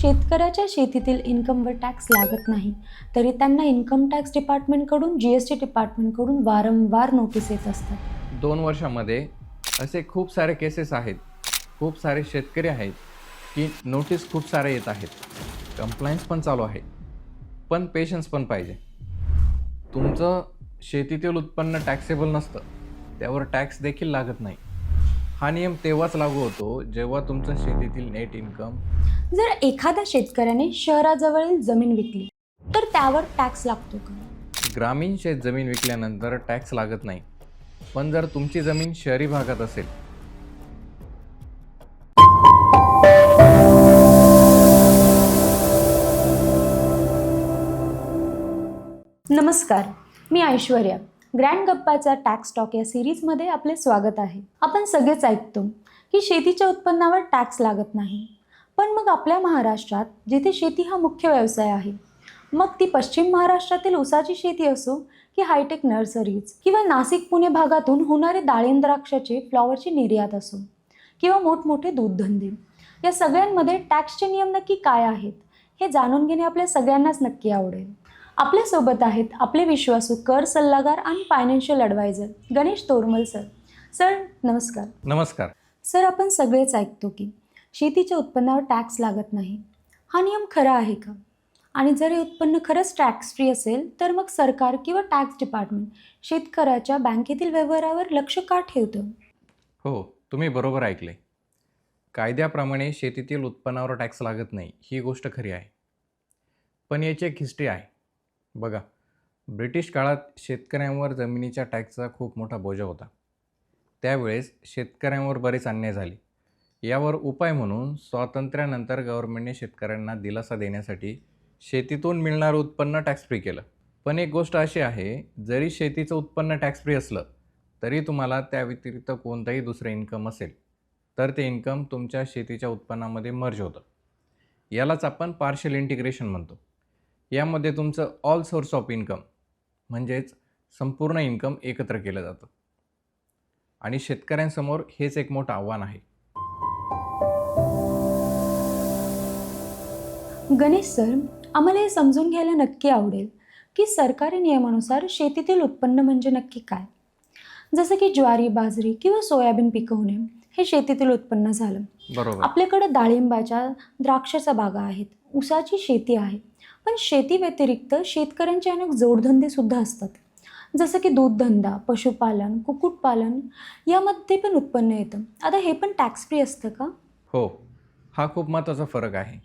शेतकऱ्याच्या शेतीतील इन्कमवर टॅक्स लागत नाही. तरी त्यांना इन्कम टॅक्स डिपार्टमेंटकडून जी एस टी डिपार्टमेंटकडून वारंवार नोटीस येत असतात. दोन वर्षामध्ये असे खूप सारे केसेस आहेत खूप सारे शेतकरी आहेत की नोटीस खूप सारे येत आहेत. कंप्लायन्स पण चालू आहे पण पेशन्स पण पाहिजे. तुमचं शेतीतील उत्पन्न टॅक्सेबल नसतं त्यावर टॅक्स देखील लागत नाही. हा नियम तेव्हाच लागू होतो जेव्हा तुमचं शेतीतील नेट इन्कम जर एखाद्या शेतकऱ्याने शहराजवळील जमीन विकली तर त्यावर टॅक्स लागतो का? ग्रामीण शेत जमीन विकल्यानंतर टॅक्स लागत नाही. पण जर तुमची जमीन शहरी भागात असेल नमस्कार मी ऐश्वर्या. ग्रँड गप्पाच्या टॅक्स टॉक या सिरीजमध्ये आपले स्वागत आहे. आपण सगळेच ऐकतो की शेतीच्या उत्पन्नावर टॅक्स लागत नाही. पण मग आपल्या महाराष्ट्रात जिथे शेती हा मुख्य व्यवसाय आहे मग ती पश्चिम महाराष्ट्रातील ऊसाची शेती असो की हायटेक नर्सरीज किंवा नाशिक पुणे भागातून होणारे डाळिंब द्राक्षाचे फ्लॉवरची निर्यात असो किंवा मोठमोठे दूधधंदे या सगळ्यांमध्ये टॅक्सचे नियम नक्की काय आहेत हे जाणून घेणे आपल्या सगळ्यांनाच नक्की आवडेल. आपल्यासोबत आहेत आपले विश्वासू कर सल्लागार आणि financial adviser Ganesh Tormal sir sir नमस्कार. नमस्कार. सर आपण सगळेच ऐकतो की शेतीच्या उत्पन्नावर टॅक्स लागत नाही. हा नियम खरा आहे का? आणि जर हे उत्पन्न खरंच टॅक्स फ्री असेल तर मग सरकार किंवा टॅक्स डिपार्टमेंट शेतकऱ्याच्या बँकेतील व्यवहारावर लक्ष का ठेवतं? हो तुम्ही बरोबर ऐकले कायद्याप्रमाणे शेतीतील उत्पन्नावर टॅक्स लागत नाही ही गोष्ट खरी आहे. पण याची एक हिस्ट्री आहे. बघा ब्रिटिश काळात शेतकऱ्यांवर जमिनीच्या टॅक्सचा खूप मोठा बोजा होता. त्यावेळेस शेतकऱ्यांवर बरेच अन्याय झाले. यावर उपाय म्हणून स्वातंत्र्यानंतर गव्हर्नमेंटने शेतकऱ्यांना दिलासा देण्यासाठी शेतीतून मिळणारं उत्पन्न टॅक्स फ्री केलं. पण एक गोष्ट अशी आहे जरी शेतीचं उत्पन्न टॅक्स फ्री असलं तरी तुम्हाला त्या व्यतिरिक्त कोणतंही दुसरं इन्कम असेल तर ते इन्कम तुमच्या शेतीच्या उत्पन्नामध्ये मर्ज होतं. यालाच आपण पार्शल इंटिग्रेशन म्हणतो. यामध्ये तुमचं ऑल सोर्स ऑफ इन्कम म्हणजेच संपूर्ण इन्कम एकत्र केलं जातं. आणि शेतकऱ्यांसमोर हेच एक मोठं आव्हान आहे. गणेश सर आम्हाला हे समजून घ्यायला नक्की आवडेल की सरकारी नियमानुसार शेतीतील उत्पन्न म्हणजे नक्की काय? जसं की ज्वारी बाजरी किंवा सोयाबीन पिकवणे हे शेतीतील उत्पन्न झालं. बरोबर. आपल्याकडे डाळिंबाच्या द्राक्षाच्या बागा आहेत ऊसाची शेती आहे पण शेती व्यतिरिक्त शेतकऱ्यांचे अनेक जोडधंदे सुद्धा असतात. जसं की दूधधंदा पशुपालन कुक्कुटपालन यामध्ये पण उत्पन्न येतं. आता हे पण टॅक्स फ्री असतं का? हो. हा खूप महत्त्वाचा फरक आहे.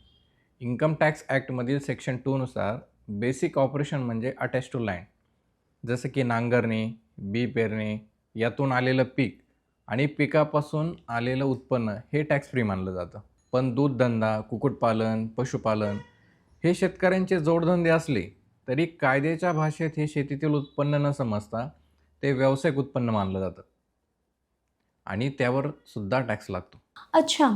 इन्कम टॅक्स ॲक्टमधील सेक्शन टूनुसार बेसिक ऑपरेशन म्हणजे अटॅच टू लँड जसं की नांगरणे बी पेरणे यातून आलेलं पीक आणि पिकापासून आलेलं उत्पन्न हे टॅक्स फ्री मानलं जातं. पण दूधधंदा कुक्कुटपालन पशुपालन हे शेतकऱ्यांचे जोडधंदे असले तरी कायद्याच्या भाषेत हे शेतीतील उत्पन्न न समजता ते व्यावसायिक उत्पन्न मानलं जातं. आणि त्यावर सुद्धा टॅक्स लागतो. अच्छा.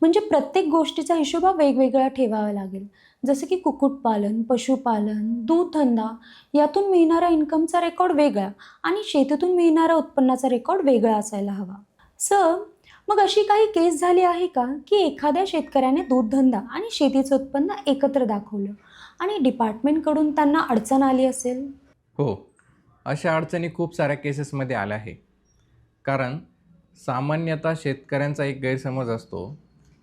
म्हणजे प्रत्येक गोष्टीचा हिशोब हा वेगवेगळा ठेवावा लागेल. जसं की कुक्कुटपालन पशुपालन दूधधंदा यातून मिळणारा इन्कमचा रेकॉर्ड वेगळा आणि शेतीतून मिळणारा उत्पन्नाचा रेकॉर्ड वेगळा असायला हवा. सर मग अशी काही केस झाली आहे का की एखाद्या शेतकऱ्याने दूधधंदा आणि शेतीचं उत्पन्न एकत्र दाखवलं आणि डिपार्टमेंटकडून त्यांना अडचण आली असेल? हो अशा अडचणी खूप साऱ्या केसेसमध्ये आल्या आहे. कारण सामान्यतः शेतकऱ्यांचा एक गैरसमज असतो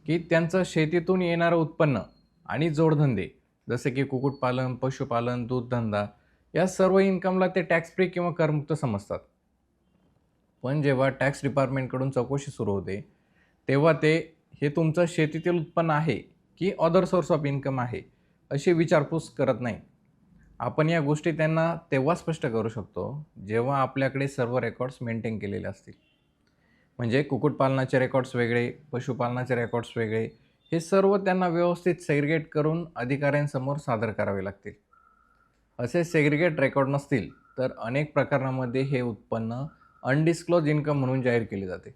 की त्यांचं शेतीतून येणारं उत्पन्न आणि जोडधंदे जसे की कुक्कुटपालन पशुपालन दूधधंदा या सर्व इन्कमला ते टॅक्स फ्री किंवा करमुक्त समजतात. पण जेव्हा टॅक्स डिपार्टमेंटकडून चौकशी सुरू होते तेव्हा ते हे तुमचं शेतीतील उत्पन्न आहे की अदर सोर्स ऑफ इन्कम आहे? अशी विचारपूस करत नाही. आपण या गोष्टी त्यांना तेव्हा स्पष्ट करू शकतो जेव्हा आपल्याकडे सर्व रेकॉर्ड्स मेंटेन केलेले असतील. म्हणजे कुक्कुटपालनाचे रेकॉर्ड्स वेगळे पशुपालनाचे रेकॉर्ड्स वेगळे हे सर्व त्यांना व्यवस्थित सेग्रिगेट करून अधिकाऱ्यांसमोर सादर करावे लागतील. असे सेग्रिगेट रेकॉर्ड नसतील तर अनेक प्रकरणामध्ये हे उत्पन्न अनडिस्क्लोज इन्कम म्हणून जाहीर केली जाते.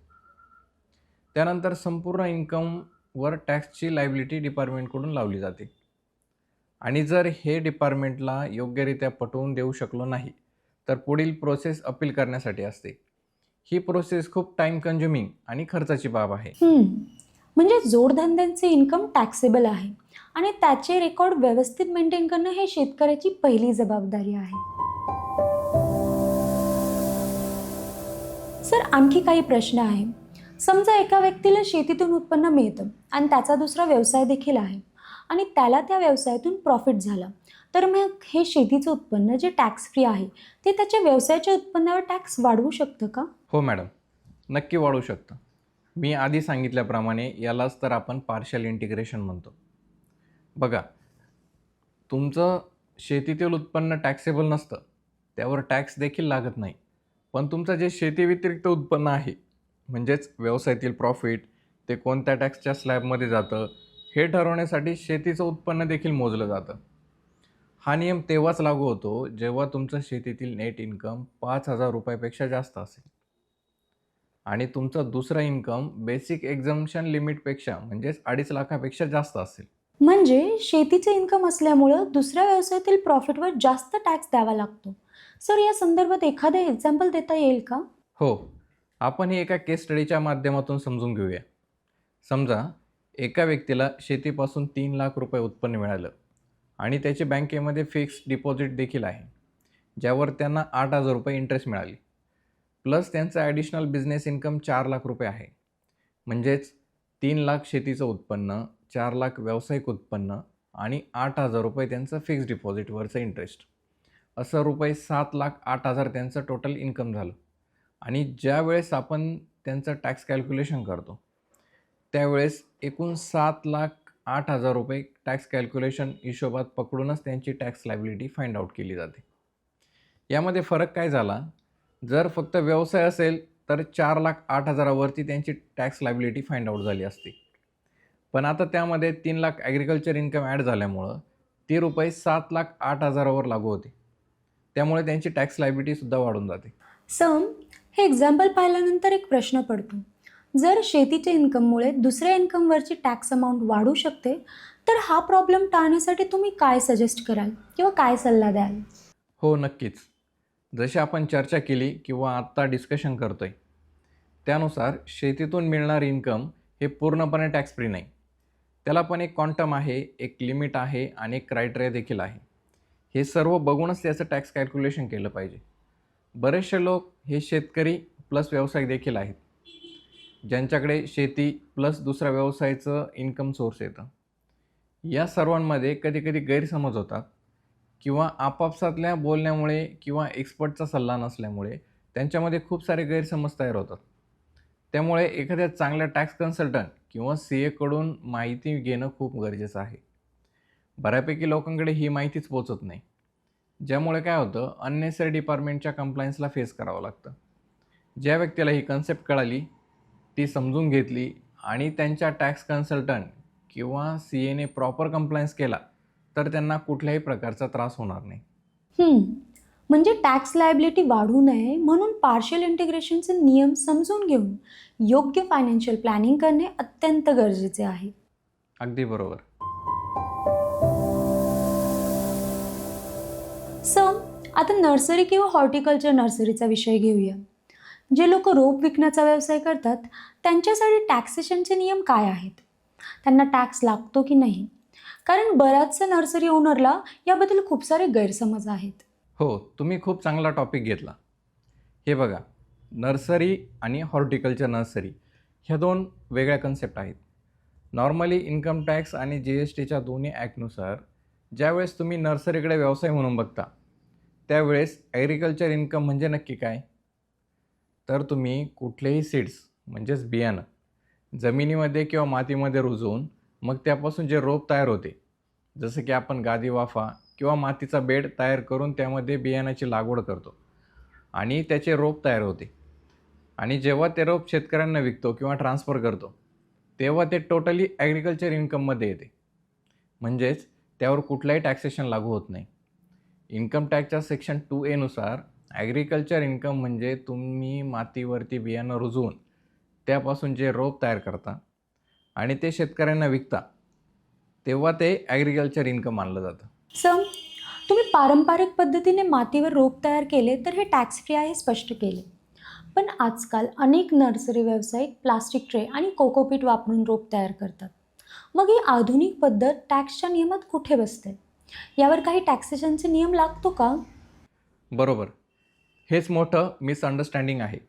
त्यानंतर संपूर्ण इन्कमवर टॅक्सची लायबिलिटी डिपार्टमेंटकडून लावली जाते. आणि जर हे डिपार्टमेंटला योग्यरित्या पटवून देऊ शकलो नाही तर पुढील प्रोसेस अपील करण्यासाठी असते. ही प्रोसेस खूप टाइम कन्झ्युमिंग आणि खर्चाची बाब आहे. म्हणजे जोडधंद्यांचे इन्कम टॅक्सेबल आहे. आणि त्याचे रेकॉर्ड व्यवस्थित मेंटेन करणं हे शेतकऱ्याची पहिली जबाबदारी आहे. सर आणखी काही प्रश्न आहे. समजा एका व्यक्तीला शेतीतून उत्पन्न मिळतं आणि त्याचा दुसरा व्यवसाय देखील आहे आणि त्याला त्या व्यवसायातून प्रॉफिट झाला. तर मग हे शेतीचं उत्पन्न जे टॅक्स फ्री आहे ते त्याच्या व्यवसायाच्या उत्पन्नावर टॅक्स वाढवू शकतं का? हो मॅडम नक्की वाढवू शकतं. मी आधी सांगितल्याप्रमाणे यालाच तर आपण पार्शल इंटिग्रेशन म्हणतो. बघा तुमचं शेतीतील उत्पन्न टॅक्सेबल नसतं. त्यावर टॅक्स देखील लागत नाही. पण तुमचं जे शेतीव्यतिरिक्त उत्पन्न आहे म्हणजेच व्यवसायातील प्रॉफिट ते कोणत्या टॅक्सच्या स्लॅबमध्ये जातं हे ठरवण्यासाठी शेतीचं उत्पन्न देखील मोजलं जातं. हा नियम तेव्हाच लागू होतो जेव्हा तुमचं शेतीतील नेट इन्कम पाच हजार रुपयापेक्षा जास्त असेल. आणि तुमचं दुसरं इन्कम बेसिक एक्झम्पन लिमिटपेक्षा म्हणजेच अडीच लाखापेक्षा जास्त असेल. म्हणजे शेतीचे इन्कम असल्यामुळं दुसऱ्या व्यवसायातील प्रॉफिटवर जास्त टॅक्स द्यावा लागतो. सर या संदर्भात एखादं एक्झाम्पल देता येईल का? हो. आपण हे एका केस स्टडीच्या माध्यमातून समजून घेऊया. समजा एका व्यक्तीला शेतीपासून तीन लाख रुपये उत्पन्न मिळालं आणि त्याची बँकेमध्ये फिक्स डिपॉझिट देखील आहे ज्यावर त्यांना आठ हजार रुपये इंटरेस्ट मिळाली. प्लस त्यांचं ॲडिशनल बिझनेस इन्कम चार लाख रुपये आहे. म्हणजेच तीन लाख शेतीचं उत्पन्न चार लाख व्यावसायिक उत्पन्न आणि आठ हजार रुपये त्यांचं फिक्स डिपॉझिटवरचं इंटरेस्ट असं रुपये सात लाख आठ हजार त्यांचं टोटल इन्कम झालं. आणि ज्या वेळेस आपण त्यांचं टॅक्स कॅल्क्युलेशन करतो त्यावेळेस एकूण सात लाख आठ हजार रुपये टॅक्स कॅल्क्युलेशन हिशोबात पकडूनच त्यांची टॅक्स लायबिलिटी फाइंड आउट केली जाते. यामध्ये फरक काय झाला? जर फक्त व्यवसाय असेल तर चार लाख आठ हजारावरती त्यांची टॅक्स लायबिलिटी फाइंड आउट झाली असती. पण आता त्यामध्ये तीन लाख ॲग्रिकल्चर इन्कम ॲड झाल्यामुळं ती रुपये सात लाख आठ हजारावर लागू होते. त्यामुळे त्यांची टॅक्स लायबिलिटीसुद्धा वाढून जाते. सम हे एक्झाम्पल पाहिल्यानंतर एक प्रश्न पडतो. जर शेतीच्या इन्कममुळे दुसऱ्या इन्कमवरची टॅक्स अमाऊंट वाढू शकते तर हा प्रॉब्लेम टाळण्यासाठी तुम्ही काय सजेस्ट कराल किंवा काय सल्ला द्याल? हो नक्कीच. जशी आपण चर्चा केली किंवा आत्ता डिस्कशन करतो आहे त्यानुसार शेतीतून मिळणारी इन्कम हे पूर्णपणे टॅक्स फ्री नाही. त्याला पण एक क्वांटम आहे एक लिमिट आहे आणि एक क्रायटेरिया देखील आहे. हे सर्व बघूनच त्याचं टॅक्स कॅल्क्युलेशन केलं पाहिजे. बरेचसे लोक हे शेतकरी प्लस व्यवसाय देखील आहेत. ज्यांच्याकडे शेती प्लस दुसऱ्या व्यवसायाचं इन्कम सोर्स येतं. या सर्वांमध्ये कधीकधी गैरसमज होतात किंवा आपापसातल्या बोलण्यामुळे किंवा एक्सपर्टचा सल्ला नसल्यामुळे त्यांच्यामध्ये खूप सारे गैरसमज तयार होतात. त्यामुळे एखाद्या चांगल्या टॅक्स कन्सल्टंट किंवा सी एकडून माहिती घेणं खूप गरजेचं आहे. बऱ्यापैकी लोकांकडे ही माहितीच पोचत नाही. ज्यामुळे काय होतं अननेसरी डिपार्टमेंटच्या कंप्लायन्सला फेस करावं लागतं. ज्या व्यक्तीला ही कन्सेप्ट कळाली ती समजून घेतली आणि त्यांच्या टॅक्स कन्सल्टंट किंवा सी एने प्रॉपर कंप्लायन्स केला तर त्यांना कुठल्याही प्रकारचा त्रास होणार नाही. म्हणजे टॅक्स लायबिलिटी वाढू नये म्हणून पार्शियल इंटिग्रेशनचे नियम समजून घेऊन योग्य फायनान्शियल प्लॅनिंग करणे अत्यंत गरजेचे आहे. अगदी बरोबर. सर आता नर्सरी किंवा हॉर्टिकल्चर नर्सरीचा विषय घेऊया. जे लोक रोप विकण्याचा व्यवसाय करतात त्यांच्यासाठी टॅक्सेशनचे नियम काय आहेत? त्यांना टॅक्स लागतो की नाही? कारण बऱ्याचशा नर्सरी ओनरला याबद्दल खूप सारे गैरसमज आहेत. हो तुम्ही खूप चांगला टॉपिक घेतला. हे बघा नर्सरी आणि हॉर्टिकल्चर नर्सरी ह्या दोन वेगळ्या कन्सेप्ट आहेत. नॉर्मली इन्कम टॅक्स आणि जी एस टीच्या दोन्ही ॲक्टनुसार ज्यावेळेस तुम्ही नर्सरीकडे व्यवसाय म्हणून बघता त्यावेळेस ॲग्रिकल्चर इन्कम म्हणजे नक्की काय? तर तुम्ही कुठलेही सीड्स म्हणजेच बियाणं जमिनीमध्ये किंवा मातीमध्ये रुजवून मग त्यापासून जे रोप तयार होते जसं की आपण गादी वाफा किंवा मातीचा बेड तयार करून त्यामध्ये बियाणाची लागवड करतो आणि त्याचे रोप तयार होते. आणि जेव्हा ते रोप शेतकऱ्यांना विकतो किंवा ट्रान्सफर करतो तेव्हा ते टोटली ॲग्रिकल्चर इन्कममध्ये येते. म्हणजेच त्यावर कुठलाही टॅक्सेशन लागू होत नाही. इन्कम टॅक्सच्या सेक्शन टू एनुसार ॲग्रिकल्चर इन्कम म्हणजे तुम्ही मातीवरती बियाणं रुजवून त्यापासून जे रोप तयार करता आणि ते शेतकऱ्यांना विकता तेव्हा ते ॲग्रिकल्चर इन्कम मानलं जातं. सम तुम्ही पारंपरिक पद्धतीने मातीवर रोप तयार केले तर हे टॅक्स फ्री आहे स्पष्ट केले. पण आजकाल अनेक नर्सरी व्यावसायिक प्लास्टिक ट्रे आणि कोकोपीट वापरून रोप तयार करतात. मग ही आधुनिक पद्धत टॅक्सच्या नियमात कुठे बसते? यावर काही टॅक्सेशनचे नियम लागतो का? बरोबर. हेच मोठं मिसअंडरस्टँडिंग आहे.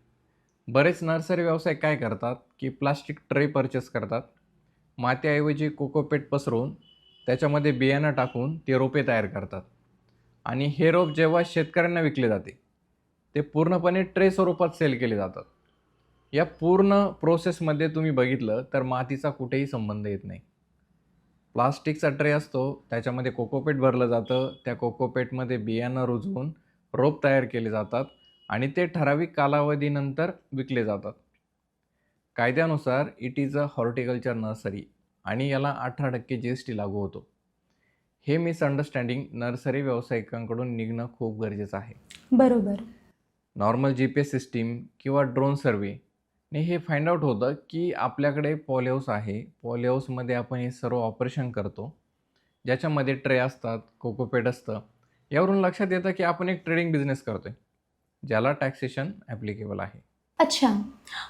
बरेच नर्सरी व्यवसाय काय करतात? की प्लास्टिक ट्रे परचेस करतात. मातीऐवजी कोकोपेट पसरवून त्याच्यामध्ये बियाणं टाकून ते रोपे तयार करतात. आणि हे रोप जेव्हा शेतकऱ्यांना विकले जाते ते पूर्णपणे ट्रे स्वरूपात सेल केले जातात. या पूर्ण प्रोसेसमध्ये तुम्ही बघितलं तर मातीचा कुठेही संबंध येत नाही. प्लास्टिकचा ट्रे असतो त्याच्यामध्ये कोकोपेट भरलं जातं त्या कोकोपेटमध्ये बियाणं रुजवून रोप तयार केले जातात आणि ते ठराविक कालावधीनंतर विकले जातात. कायद्यानुसार it is a horticulture nursery आणि याला अठरा टक्के जी एस टी लागू होतो. हे मिसअंडरस्टँडिंग नर्सरी व्यावसायिकांकडून निघणं खूप गरजेचं आहे. बरोबर. Normal G P S system किंवा ड्रोन सर्वे ने हे फाइंड आउट होतं की आपल्याकडे पॉलिहाऊस आहे. पॉलिहाऊसमध्ये आपण हे सर्व ऑपरेशन करतो. ज्याच्यामध्ये ट्रे असतात कोकोपेट असतं. यावरून लक्षात येतं की आपण एक ट्रेडिंग बिझनेस करतोय ज्याला टॅक्सेशन ॲप्लिकेबल आहे. अच्छा.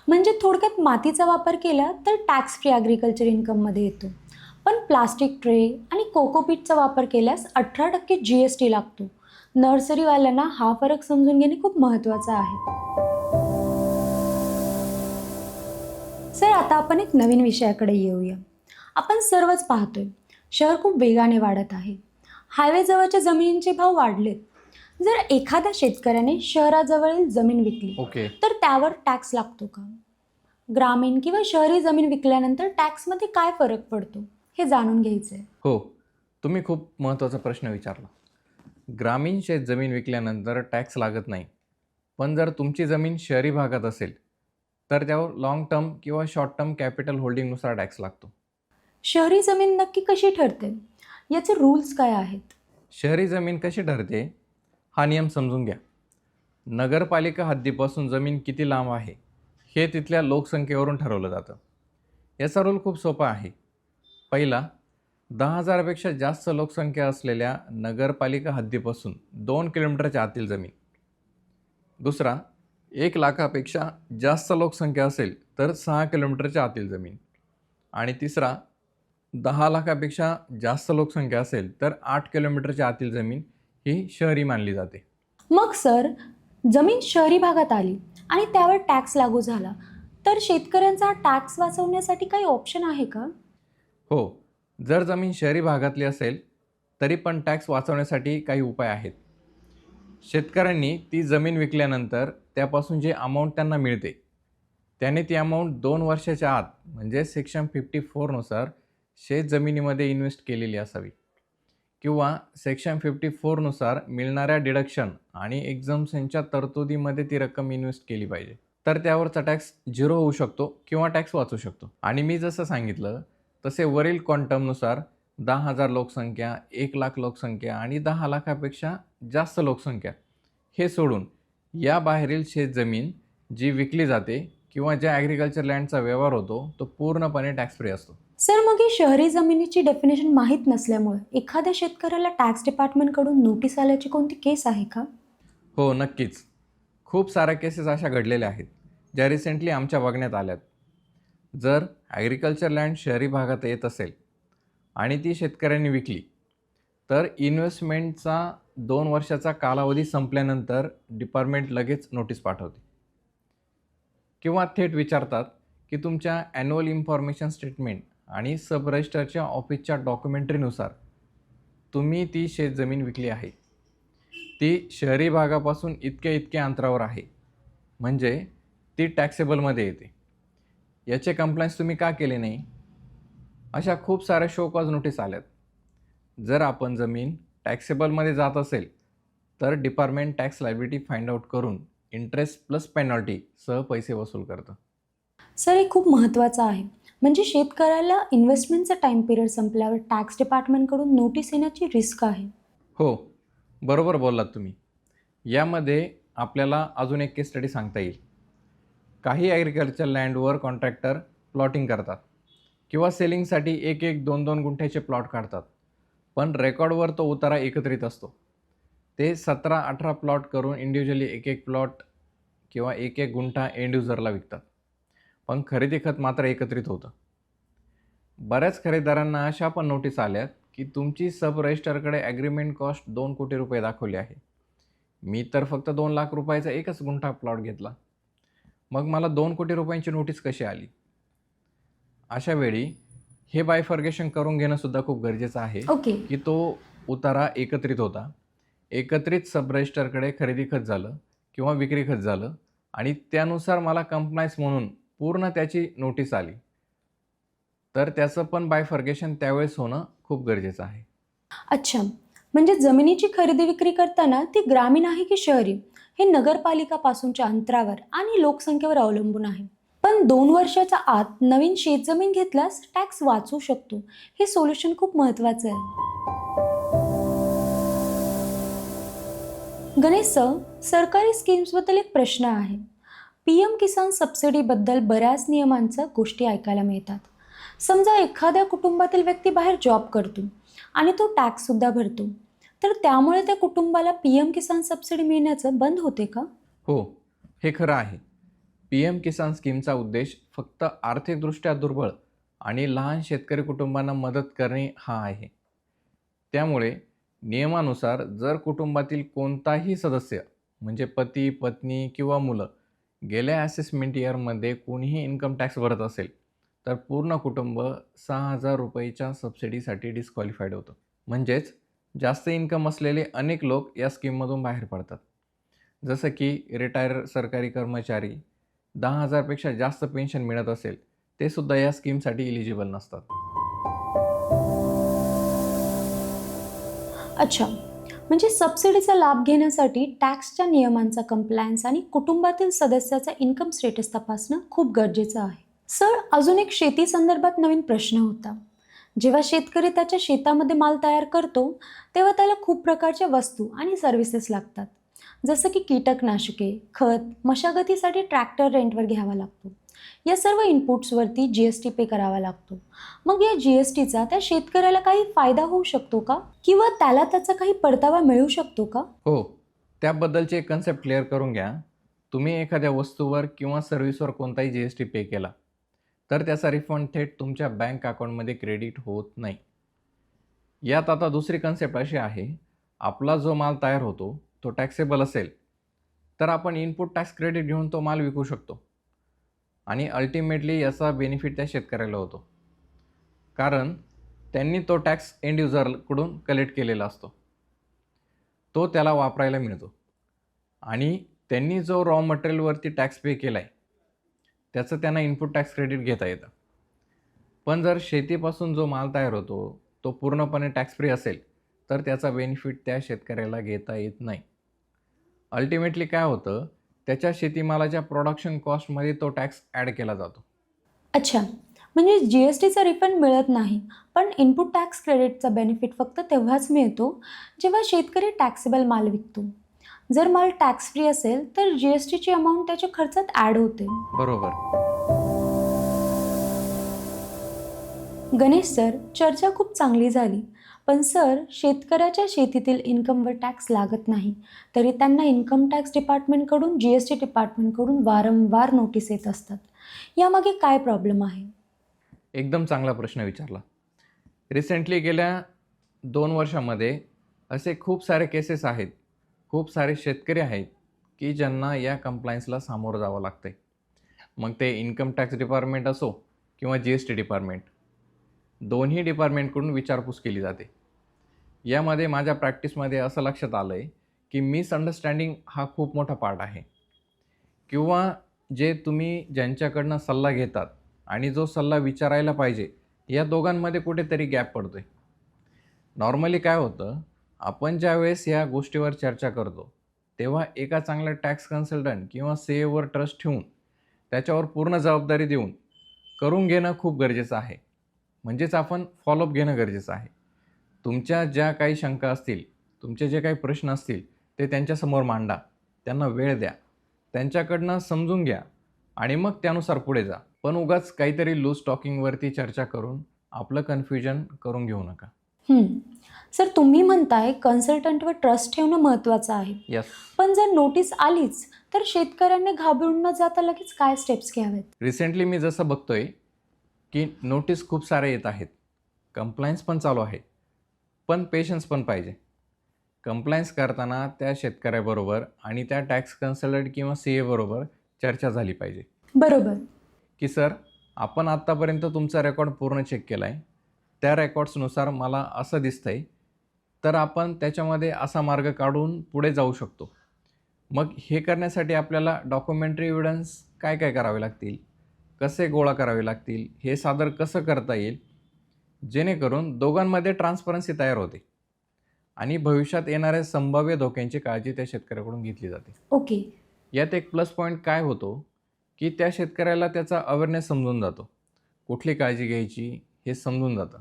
म्हणजे थोडक्यात मातीचा वापर केला तर टॅक्स फ्री ॲग्रिकल्चर इन्कममध्ये येतो. पण प्लास्टिक ट्रे आणि कोकोपीटचा वापर केल्यास अठरा टक्के जी एस टी लागतो. नर्सरीवाल्यांना हा फरक समजून घेणे खूप महत्त्वाचं आहे. सर आता आपण एक नवीन विषयाकडे येऊया. आपण सर्वच पाहतोय शहर खूप वेगाने वाढत आहे. हायवेजवळच्या जमिनींचे भाव वाढलेत. जर एखाद्या शेतकऱ्याने शहराजवळील जमीन विकली ओके. तर त्यावर टॅक्स लागतो का? ग्रामीण किंवा शहरी जमीन विकल्यानंतर टॅक्समध्ये काय फरक पडतो? हे जाणून घ्यायचं आहे हो तुम्ही खूप महत्त्वाचा प्रश्न विचारला. ग्रामीण शेत जमीन विकल्यानंतर टॅक्स लागत नाही. पण जर तुमची जमीन शहरी भागात असेल तर त्यावर लाँग टर्म किंवा शॉर्ट टर्म कॅपिटल होल्डिंगनुसार टॅक्स लागतो. शहरी जमीन नक्की कशी ठरते? याचे रूल्स काय आहेत? शहरी जमीन कशी ठरते? हा नियम समजून घ्या. नगरपालिका हद्दीपासून जमीन किती लांब आहे? हे तिथल्या लोकसंख्येवरून ठरवलं जातं. याचा रूल खूप सोपा आहे. पहिला दहा हजारापेक्षा जास्त लोकसंख्या असलेल्या नगरपालिका हद्दीपासून दोन किलोमीटरच्या आतील जमीन. दुसरा एक लाखापेक्षा जास्त लोकसंख्या असेल तर सहा किलोमीटरच्या आतील जमीन. आणि तिसरा दहा लाखापेक्षा जास्त लोकसंख्या असेल तर आठ किलोमीटरच्या आतील जमीन ही शहरी मानली जाते. मग सर जमीन शहरी भागात आली आणि त्यावर टॅक्स लागू झाला तर शेतकऱ्यांचा टॅक्स वाचवण्यासाठी काही ऑप्शन आहे का? हो जर जमीन शहरी भागातली असेल तरी पण टॅक्स वाचवण्यासाठी काही उपाय आहेत. शेतकऱ्यांनी ती जमीन विकल्यानंतर त्यापासून जे अमाऊंट त्यांना मिळते त्याने ती अमाऊंट दोन वर्षाच्या आत म्हणजे सेक्शन फिफ्टी फोरनुसार शेत जमिनीमध्ये इन्व्हेस्ट केलेली असावी. किंवा सेक्शन फिफ्टी फोरनुसार मिळणाऱ्या डिडक्शन आणि एक्झम्शनच्या तरतुदीमध्ये ती रक्कम इन्व्हेस्ट केली पाहिजे. तर त्यावरचा टॅक्स झिरो होऊ शकतो किंवा टॅक्स वाचू शकतो. आणि मी जसं सांगितलं तसे वरील क्वांटमनुसार दहा हजार लोकसंख्या एक लाख लोकसंख्या आणि दहा लाखापेक्षा जास्त लोकसंख्या. हे सोडून या बाहेरील शेतजमीन जी विकली जाते किंवा ज्या ॲग्रिकल्चर लँडचा व्यवहार होतो तो पूर्णपणे टॅक्स फ्री असतो. सर मग ही शहरी जमिनीची डेफिनेशन माहीत नसल्यामुळे एखाद्या शेतकऱ्याला टॅक्स डिपार्टमेंटकडून नोटीस आल्याची कोणती केस आहे का? हो नक्कीच. खूप साऱ्या केसेस अशा घडलेल्या आहेत ज्या रिसेंटली आमच्या बघण्यात आल्यात. जर ॲग्रिकल्चर लँड शहरी भागात येत असेल आणि ती शेतकऱ्यांनी विकली. तर इन्व्हेस्टमेंटचा दोन वर्षाचा कालावधी संपल्यानंतर डिपार्टमेंट लगेच नोटीस पाठवते. किंवा थेट विचारतात की तुमच्या ॲन्युअल इन्फॉर्मेशन स्टेटमेंट आणि सब रजिस्टरच्या ऑफिसच्या डॉक्युमेंटरीनुसार तुम्ही ती शेतजमीन विकली आहे. ती शहरी भागापासून इतक्या इतक्या अंतरावर आहे. म्हणजे ती टॅक्सेबलमध्ये येते. याचे कंप्लायन्स तुम्ही का केले नाही? अशा खूप साऱ्या शोकॉज नोटीस आल्यात. जर आपण जमीन टॅक्सेबलमध्ये जात असेल तर department tax liability find out करून इंटरेस्ट प्लस पेनॉल्टी सह पैसे वसूल करतं. सर हे खूप महत्त्वाचं आहे. म्हणजे शेतकऱ्याला इन्व्हेस्टमेंटचा टाईम पिरियड संपल्यावर टॅक्स डिपार्टमेंटकडून नोटीस येण्याची रिस्क आहे. हो बरोबर बोललात तुम्ही. यामध्ये आपल्याला अजून एक केस स्टडी सांगता येईल. काही ॲग्रिकल्चर लँडवर कॉन्ट्रॅक्टर प्लॉटिंग करतात. किंवा सेलिंगसाठी एक एक दोन दोन गुंठ्याचे प्लॉट काढतात. पण रेकॉर्डवर तो उतारा एकत्रित असतो. ते सतरा अठरा प्लॉट करून इंडिव्हिज्युअली एक एक प्लॉट किंवा एक एक गुंठा एंड युजरला विकतात. पण खरेदी खत मात्र एकत्रित होतं. बऱ्याच खरेदीदारांना अशा पण नोटीस आल्यात की तुमची सब रजिस्टरकडे ॲग्रीमेंट कॉस्ट दोन कोटी रुपये दाखवली आहे. मी तर फक्त दोन लाख रुपयाचा एकच गुंठा प्लॉट घेतला. मग मला दोन कोटी रुपयांची नोटीस कशी आली? अशा वेळी हे बायफर्गेशन करून घेणं सुद्धा खूप गरजेचं आहे ओके. की तो उतारा एकत्रित होता. एकत्रित सब रजिस्टरकडे खरेदी खत झालं किंवा विक्री खत झालं आणि त्यानुसार मला कंप्लायन्स म्हणून पूर्ण त्याची नोटीस आली. तर त्याचं पण बायफर्गेशन त्यावेळेस होणं खूप गरजेचं आहे. अच्छा. म्हणजे जमिनीची खरेदी विक्री करताना ती ग्रामीण आहे की शहरी? हे नगरपालिकापासूनच्या अंतरावर आणि लोकसंख्येवर अवलंबून आहे. पण दोन वर्षाच्या आत नवीन शेतजमीन घेतल्यास टॅक्स वाचू शकतो. हे सोल्युशन खूप महत्त्वाचं आहे. गणेश सर सरकारी स्कीम्सबद्दल एक प्रश्न आहे. पी एम किसान सबसिडीबद्दल बऱ्याच नियमांच्या गोष्टी ऐकायला मिळतात. समजा एखाद्या कुटुंबातील व्यक्ती बाहेर जॉब करतो आणि तो टॅक्ससुद्धा भरतो. तर त्यामुळे त्या कुटुंबाला पी एम किसान सबसिडी मिळण्याचं बंद होते का? हो हे खरं आहे. पी एम किसान स्कीमचा उद्देश फक्त आर्थिकदृष्ट्या दुर्बळ आणि लहान शेतकरी कुटुंबांना मदत करणे हा आहे. त्यामुळे नियमानुसार जर कुटुंबातील कोणताही सदस्य म्हणजे पती पत्नी किंवा मुलं गेल्या असेसमेंट इयरमध्ये कोणीही इन्कम टॅक्स भरत असेल तर पूर्ण कुटुंब सहा हजार रुपयेच्या सबसिडीसाठी डिस्क्वालिफाईड होतं. म्हणजेच जास्त इन्कम असलेले अनेक लोक या स्कीममधून बाहेर पडतात. जसं की रिटायर सरकारी कर्मचारी दहा हजारपेक्षा जास्त पेन्शन मिळत असेल ते सुद्धा या स्कीमसाठी इलिजिबल नसतात. अच्छा. म्हणजे सबसिडीचा लाभ घेण्यासाठी टॅक्सच्या नियमांचा कंप्लायन्स आणि कुटुंबातील सदस्याचा इन्कम स्टेटस तपासणं खूप गरजेचं आहे. सर अजून एक शेती संदर्भात नवीन प्रश्न होता. जेव्हा शेतकरी त्याच्या शेतामध्ये माल तयार करतो तेव्हा त्याला खूप प्रकारच्या वस्तू आणि सर्व्हिसेस लागतात. जसं की कीटकनाशके खत मशागतीसाठी ट्रॅक्टर रेंटवर घ्यावा लागतो. या सर्व इनपुट्सवरती जी एस टी पे करावा लागतो. मग या जी एस टीचा त्या शेतकऱ्याला काही फायदा होऊ शकतो का? किंवा त्याला त्याचा काही परतावा मिळू शकतो का? हो त्याबद्दलचे एक कन्सेप्ट क्लिअर करून घ्या. तुम्ही एखाद्या वस्तूवर किंवा सर्व्हिसवर कोणताही जी एस टी पे केला तर त्याचा रिफंड थेट तुमच्या बँक अकाउंटमध्ये क्रेडिट होत नाही. यात आता दुसरी कन्सेप्ट अशी आहे आपला जो माल तयार होतो तो टॅक्सेबल असेल तर आपण इनपुट टॅक्स क्रेडिट घेऊन तो माल विकू शकतो. आणि अल्टिमेटली याचा बेनिफिट त्या शेतकऱ्याला होतो. कारण त्यांनी तो टॅक्स एंड युजरकडून कलेक्ट केलेला असतो. तो त्याला वापरायला मिळतो. आणि त्यांनी जो रॉ मटेरियलवरती टॅक्स पे केला आहे त्याचं त्यांना इनपुट टॅक्स क्रेडिट घेता येतं. पण जर शेतीपासून जो माल तयार होतो तो पूर्णपणे टॅक्स फ्री असेल तर त्याचा बेनिफिट त्या शेतकऱ्याला घेता येत नाही. अल्टिमेटली काय होतं त्याच्या शेतीमालाच्या प्रोडक्शन कॉस्टमध्ये तो टॅक्स ॲड केला जातो. अच्छा म्हणजे जी एस टीचा रिफंड मिळत नाही पण इनपुट टॅक्स क्रेडिटचा बेनिफिट फक्त तेव्हाच मिळतो जेव्हा शेतकरी टॅक्सेबल माल विकतो. जर माल टॅक्स फ्री असेल तर जी एस टीची अमाऊंट त्याच्या खर्चात ॲड होते. बरोबर. गणेश सर चर्चा खूप चांगली झाली. पण सर शेतकऱ्याच्या शेतीतील इन्कमवर टॅक्स लागत नाही. तरी त्यांना इन्कम टॅक्स डिपार्टमेंटकडून जी एस टी डिपार्टमेंटकडून वारंवार नोटीस येत असतात. यामागे काय प्रॉब्लेम आहे? एकदम चांगला प्रश्न विचारला. रिसेंटली गेल्या दोन वर्षामध्ये असे खूप सारे केसेस आहेत खूप सारे शेतकरी आहेत की ज्यांना या कंप्लायन्सला सामोरं जावं लागतं आहे मग ते इन्कम टॅक्स डिपार्टमेंट असो किंवा जी एस टी डिपार्टमेंट दोन्ही डिपार्टमेंटकडून विचारपूस केली जाते. यामध्ये माझ्या प्रॅक्टिसमध्ये असं लक्षात आलं आहे की मिसअंडरस्टँडिंग हा खूप मोठा पार्ट आहे. किंवा जे तुम्ही ज्यांच्याकडनं सल्ला घेतात आणि जो सल्ला विचारायला पाहिजे या दोघांमध्ये कुठेतरी गॅप पडतो आहे नॉर्मली काय होतं आपण ज्यावेळेस या गोष्टीवर चर्चा करतो तेव्हा एका चांगल्या टॅक्स कन्सल्टंट किंवा सेवर ट्रस्ट ठेवून त्याच्यावर पूर्ण जबाबदारी देऊन करून घेणं खूप गरजेचं आहे. म्हणजेच आपण फॉलोअप घेणं गरजेचं आहे. तुमच्या ज्या काही शंका असतील तुमचे जे काही प्रश्न असतील ते त्यांच्यासमोर मांडा. त्यांना वेळ द्या. त्यांच्याकडनं समजून घ्या आणि मग त्यानुसार पुढे जा. पण उगाच काहीतरी लूज टॉकिंगवरती चर्चा करून आपलं कन्फ्युजन करून घेऊ नका. सर तुम्ही म्हणताय कन्सल्टंटवर ट्रस्ट ठेवणं महत्त्वाचं आहे. यस पण जर नोटीस आलीच तर शेतकऱ्यांनी घाबरून न जाता लगेच काय स्टेप्स घ्यावेत? रिसेंटली मी जसं बघतोय की नोटीस खूप सारे येत आहेत. कंप्लायन्स पण चालू आहे. पण पेशन्स पण पाहिजे. कंप्लायन्स करताना त्या शेतकऱ्याबरोबर आणि त्या टॅक्स कन्सल्टंट किंवा सी एबरोबर चर्चा झाली पाहिजे. बरोबर. की सर आपण आत्तापर्यंत तुमचा रेकॉर्ड पूर्ण चेक केला आहे त्या रेकॉर्ड्सनुसार मला असं दिसतं आहे तर आपण त्याच्यामध्ये असा मार्ग काढून पुढे जाऊ शकतो. मग हे करण्यासाठी आपल्याला डॉक्युमेंटरी एव्हिडन्स काय काय करावे लागतील? कसे गोळा करावे लागतील हे सादर कसं करता येईल? जेणेकरून दोघांमध्ये ट्रान्सपरन्सी तयार होते आणि भविष्यात येणाऱ्या संभाव्य धोक्यांची काळजी त्या शेतकऱ्याकडून घेतली जाते. ओके. यात एक प्लस पॉईंट काय होतो की त्या शेतकऱ्याला त्याचा अवेअरनेस समजून जातो. कुठली काळजी घ्यायची हे समजून जातं.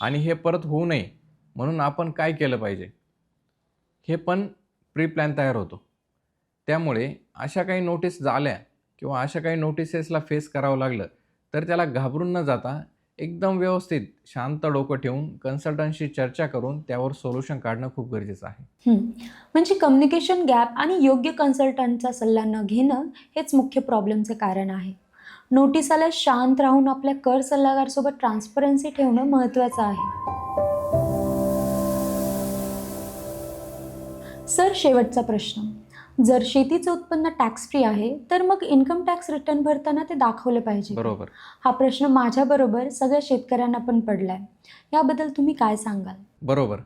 आणि हे परत होऊ नये म्हणून आपण काय केलं पाहिजे? हे पण प्री प्लॅन तयार होतो. त्यामुळे अशा काही नोटीस झाल्या किंवा अशा काही नोटिसेसला फेस करावं लागलं तर त्याला घाबरून न जाता एकदम व्यवस्थित शांत डोकं ठेवून कन्सल्टंटशी चर्चा करून त्यावर सोल्युशन काढणं खूप गरजेचं आहे. म्हणजे कम्युनिकेशन गॅप आणि योग्य कन्सल्टंटचा सल्ला न घेणं हेच मुख्य प्रॉब्लेमचं कारण आहे. नोटीस आल्यास शांत राहून आपल्या कर सल्लागारसोबत ट्रान्सपरन्सी ठेवणं महत्त्वाचं आहे. सर शेवटचा प्रश्न. जर शेतीचं उत्पन्न टॅक्स फ्री आहे तर मग इन्कम टॅक्स रिटर्न भरताना ते दाखवलं पाहिजे? बरोबर. हा प्रश्न माझ्याबरोबर सगळ्या शेतकऱ्यांना पण पडलाय. याबद्दल तुम्ही काय सांगाल? बरोबर.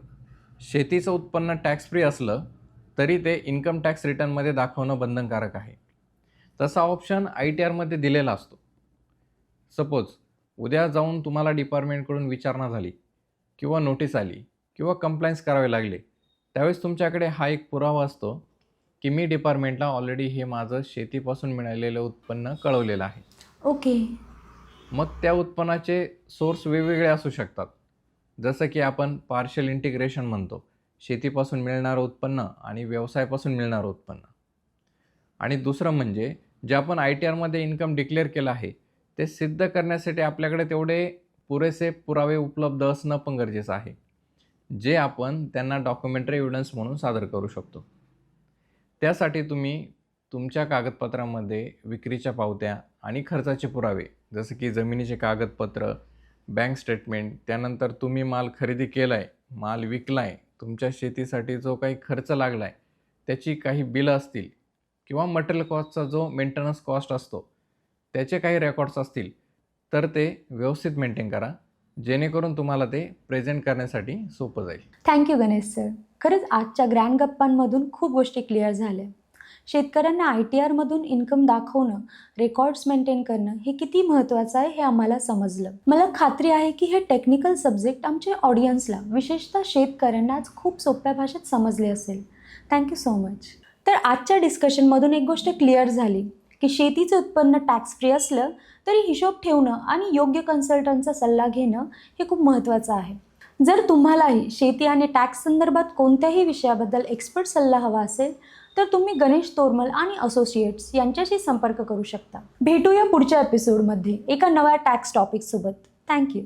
शेतीचं उत्पन्न टॅक्स फ्री असलं तरी ते इन्कम टॅक्स रिटर्नमध्ये दाखवणं बंधनकारक आहे. तसा ऑप्शन आय टी आरमध्ये दिलेला असतो. सपोज उद्या जाऊन तुम्हाला डिपार्टमेंटकडून विचारणा झाली किंवा नोटीस आली किंवा कंप्लायन्स करावे लागले त्यावेळेस तुमच्याकडे हा एक पुरावा असतो की मी डिपार्टमेंटला ऑलरेडी हे माझं शेतीपासून मिळालेलं उत्पन्न कळवलेलं आहे. ओके. मग त्या उत्पन्नाचे सोर्स वेगवेगळे असू शकतात. जसं की आपण पार्शल इंटिग्रेशन म्हणतो. शेतीपासून मिळणारं उत्पन्न आणि व्यवसायापासून मिळणारं उत्पन्न. आणि दुसरं म्हणजे जे आपण आय टी आरमध्ये इन्कम डिक्लेअर केलं आहे ते सिद्ध करण्यासाठी आपल्याकडे तेवढे पुरेसे पुरावे उपलब्ध असणं पण गरजेचं आहे. जे आपण त्यांना डॉक्युमेंटरी एव्हिडन्स म्हणून सादर करू शकतो. त्यासाठी तुम्ही तुमच्या कागदपत्रामध्ये विक्रीच्या पावत्या आणि खर्चाचे पुरावे जसं की जमिनीचे कागदपत्र बँक स्टेटमेंट त्यानंतर तुम्ही माल खरेदी केला आहे माल विकला आहे तुमच्या शेतीसाठी जो काही खर्च लागला आहे त्याची काही बिलं असतील किंवा मटेरियल कॉस्टचा जो मेंटेनन्स कॉस्ट असतो त्याचे काही रेकॉर्ड्स असतील तर ते व्यवस्थित मेंटेन करा. जेणेकरून तुम्हाला ते प्रेझेंट करण्यासाठी सोपं जाईल. थँक्यू गणेश सर खरंच आजच्या ग्रँड गप्पांमधून खूप गोष्टी क्लिअर झाल्या. शेतकऱ्यांना आय टी आरमधून इन्कम दाखवणं रेकॉर्ड्स मेंटेन करणं हे किती महत्त्वाचं आहे हे आम्हाला समजलं. मला खात्री आहे की हे टेक्निकल सब्जेक्ट आमच्या ऑडियन्सला विशेषतः शेतकऱ्यांना खूप सोप्या भाषेत समजले असेल. थँक्यू सो मच तर आजच्या डिस्कशनमधून एक गोष्ट क्लिअर झाली की शेतीचं उत्पन्न टॅक्स फ्री असलं तरी हिशोब ठेवणं आणि योग्य कन्सल्टंटचा सल्ला घेणं हे खूप महत्त्वाचं आहे. जर तुम्हालाही शेती आणि टॅक्स संदर्भात कोणत्याही विषयाबद्दल एक्सपर्ट सल्ला हवा असेल तर तुम्ही गणेश तोरमल आणि असोसिएट्स यांच्याशी संपर्क करू शकता. भेटूया पुढच्या एपिसोडमध्ये एका नव्या टॅक्स टॉपिकसोबत थँक्यू